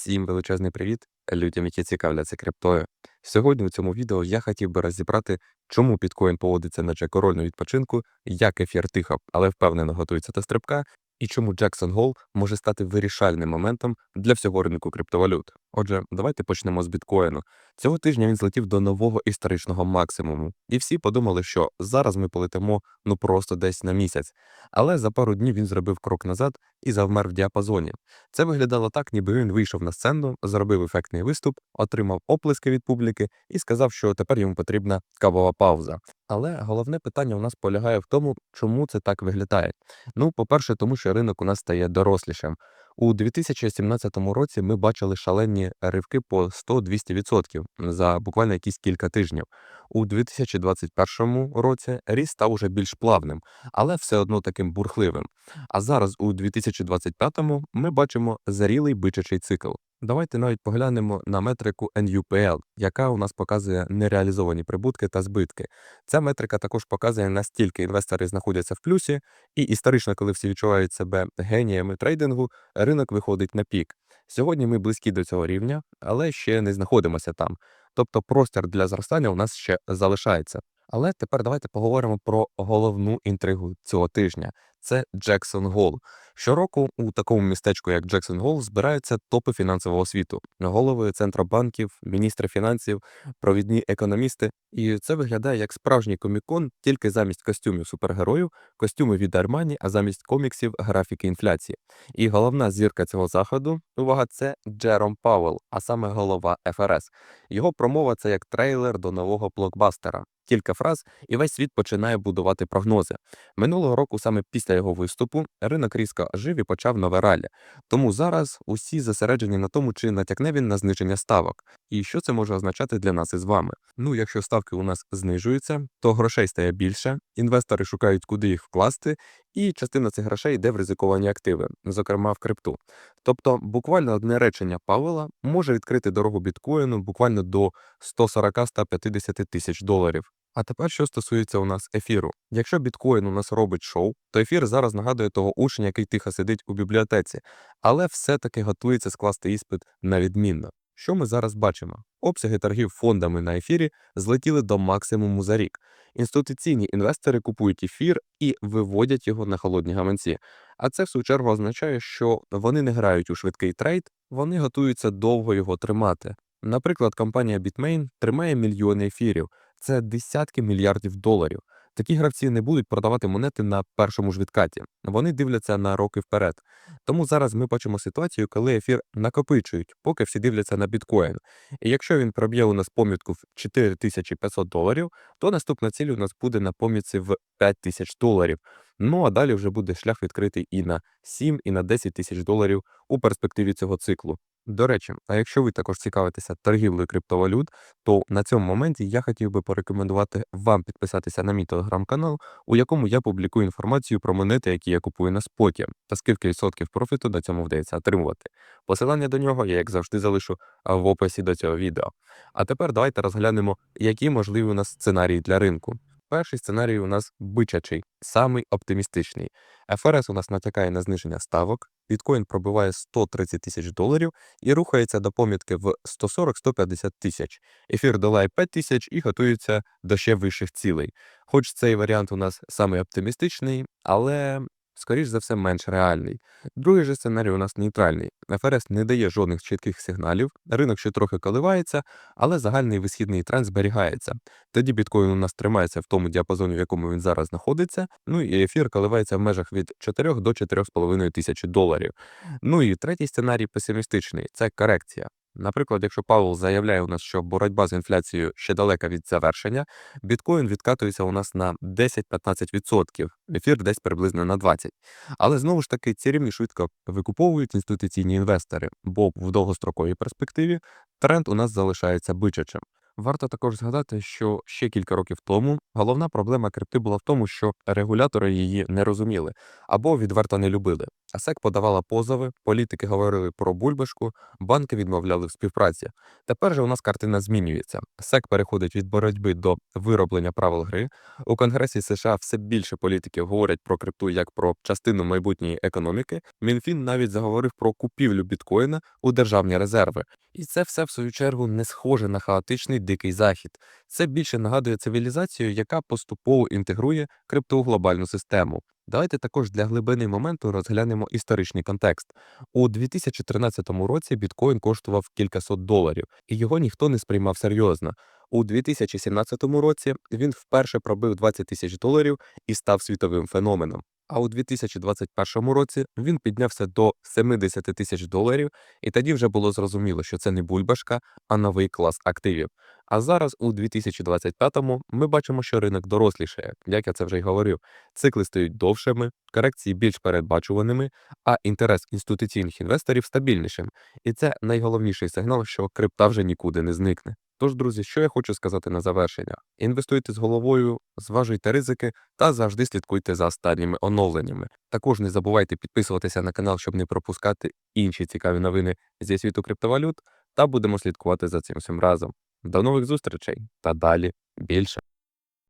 Всім величезний привіт людям, які цікавляться криптою. Сьогодні у цьому відео я хотів би розібрати, чому біткоін поводиться на корольну відпочинку, як ефір тихо, але впевнено готується до стрибка, і чому Джексон Гол може стати вирішальним моментом для всього ринку криптовалют. Отже, давайте почнемо з біткоїну. Цього тижня він злетів до нового історичного максимуму, і всі подумали, що зараз ми полетимо ну просто десь на місяць. Але за пару днів він зробив крок назад і завмер в діапазоні. Це виглядало так, ніби він вийшов на сцену, зробив ефектний виступ, отримав оплески від публіки і сказав, що тепер йому потрібна кавова пауза. Але головне питання у нас полягає в тому, чому це так виглядає. Ну, по-перше, тому що ринок у нас стає дорослішим. У 2017 році ми бачили шалені ривки по 100-200% за буквально якісь кілька тижнів. У 2021 році ріст став уже більш плавним, але все одно таким бурхливим. А зараз, у 2025-му, ми бачимо зарілий бичачий цикл. Давайте навіть поглянемо на метрику NUPL, яка у нас показує нереалізовані прибутки та збитки. Ця метрика також показує, настільки інвестори знаходяться в плюсі, і історично, коли всі відчувають себе геніями трейдингу, ринок виходить на пік. Сьогодні ми близькі до цього рівня, але ще не знаходимося там. Тобто простір для зростання у нас ще залишається. Але тепер давайте поговоримо про головну інтригу цього тижня. Це Джексон Гол. Щороку у такому містечку, як Джексон Гол, збираються топи фінансового світу, голови центробанків, міністри фінансів, провідні економісти. І це виглядає як справжній комікон, тільки замість костюмів супергероїв, костюми від Армані, а замість коміксів графіки інфляції. І головна зірка цього заходу, увага, це Джером Пауелл, а саме голова ФРС. Його промова це як трейлер до нового блокбастера. Кілька фраз, і весь світ починає будувати прогнози. Минулого року, саме після його виступу, ринок різко ожив і почав нове ралі. Тому зараз усі зосереджені на тому, чи натякне він на зниження ставок, і що це може означати для нас із вами. Ну, якщо ставки у нас знижуються, то грошей стає більше, інвестори шукають, куди їх вкласти, і частина цих грошей йде в ризиковані активи, зокрема в крипту. Тобто, буквально одне речення Павела може відкрити дорогу біткоїну буквально до 140-150 тисяч доларів. А тепер, що стосується у нас ефіру. Якщо біткоін у нас робить шоу, то ефір зараз нагадує того учня, який тихо сидить у бібліотеці, але все-таки готується скласти іспит на відмінно. Що ми зараз бачимо? Обсяги торгів фондами на ефірі злетіли до максимуму за рік. Інституційні інвестори купують ефір і виводять його на холодні гаманці. А це в свою чергу означає, що вони не грають у швидкий трейд, вони готуються довго його тримати. Наприклад, компанія Bitmain тримає мільйони ефірів, це десятки мільярдів доларів. Такі гравці не будуть продавати монети на першому ж відкаті. Вони дивляться на роки вперед. Тому зараз ми бачимо ситуацію, коли ефір накопичують, поки всі дивляться на біткоін. І якщо він проб'є у нас помітку в 4500 доларів, то наступна ціль у нас буде на помітці в 5000 доларів. Ну а далі вже буде шлях відкритий і на 7, і на 10 тисяч доларів у перспективі цього циклу. До речі, а якщо ви також цікавитеся торгівлею криптовалют, то на цьому моменті я хотів би порекомендувати вам підписатися на мій телеграм-канал, у якому я публікую інформацію про монети, які я купую на споті, та скільки відсотків профіту на цьому вдається отримувати. Посилання до нього я, як завжди, залишу в описі до цього відео. А тепер давайте розглянемо, які можливі у нас сценарії для ринку. Перший сценарій у нас бичачий, самий оптимістичний. ФРС у нас натякає на зниження ставок, біткоін пробиває 130 тисяч доларів і рухається до помітки в 140-150 тисяч. Ефір долає 5 тисяч і готується до ще вищих цілей. Хоч цей варіант у нас самий оптимістичний, але скоріш за все, менш реальний. Другий же сценарій у нас нейтральний. ФРС не дає жодних чітких сигналів, ринок ще трохи коливається, але загальний висхідний тренд зберігається. Тоді біткоін у нас тримається в тому діапазоні, в якому він зараз знаходиться. Ну і ефір коливається в межах від 4 до 4,5 тисячі доларів. Ну і третій сценарій песимістичний це корекція. Наприклад, якщо Павел заявляє у нас, що боротьба з інфляцією ще далека від завершення, біткоін відкатується у нас на 10-15%, ефір десь приблизно на 20%. Але знову ж таки ці рівні швидко викуповують інституційні інвестори, бо в довгостроковій перспективі тренд у нас залишається бичачим. Варто також згадати, що ще кілька років тому головна проблема крипти була в тому, що регулятори її не розуміли або відверто не любили. А SEC подавала позови, політики говорили про бульбашку, банки відмовляли в співпраці. Тепер же у нас картина змінюється. SEC переходить від боротьби до вироблення правил гри. У Конгресі США все більше політиків говорять про крипту як про частину майбутньої економіки. Мінфін навіть заговорив про купівлю біткоїна у державні резерви. І це все, в свою чергу, не схоже на хаотичний дикий захід. Це більше нагадує цивілізацію, яка поступово інтегрує крипту глобальну систему. Давайте також для глибини моменту розглянемо історичний контекст. У 2013 році біткоін коштував кількасот доларів, і його ніхто не сприймав серйозно. У 2017 році він вперше пробив 20 тисяч доларів і став світовим феноменом. А у 2021 році він піднявся до 70 тисяч доларів, і тоді вже було зрозуміло, що це не бульбашка, а новий клас активів. А зараз, у 2025-му, ми бачимо, що ринок дорослішає, як я це вже й говорив. Цикли стають довшими, корекції більш передбачуваними, а інтерес інституційних інвесторів стабільнішим. І це найголовніший сигнал, що крипта вже нікуди не зникне. Тож, друзі, що я хочу сказати на завершення: інвестуйте з головою, зважуйте ризики та завжди слідкуйте за останніми оновленнями. Також не забувайте підписуватися на канал, щоб не пропускати інші цікаві новини зі світу криптовалют, та будемо слідкувати за цим всім разом. До нових зустрічей та далі більше.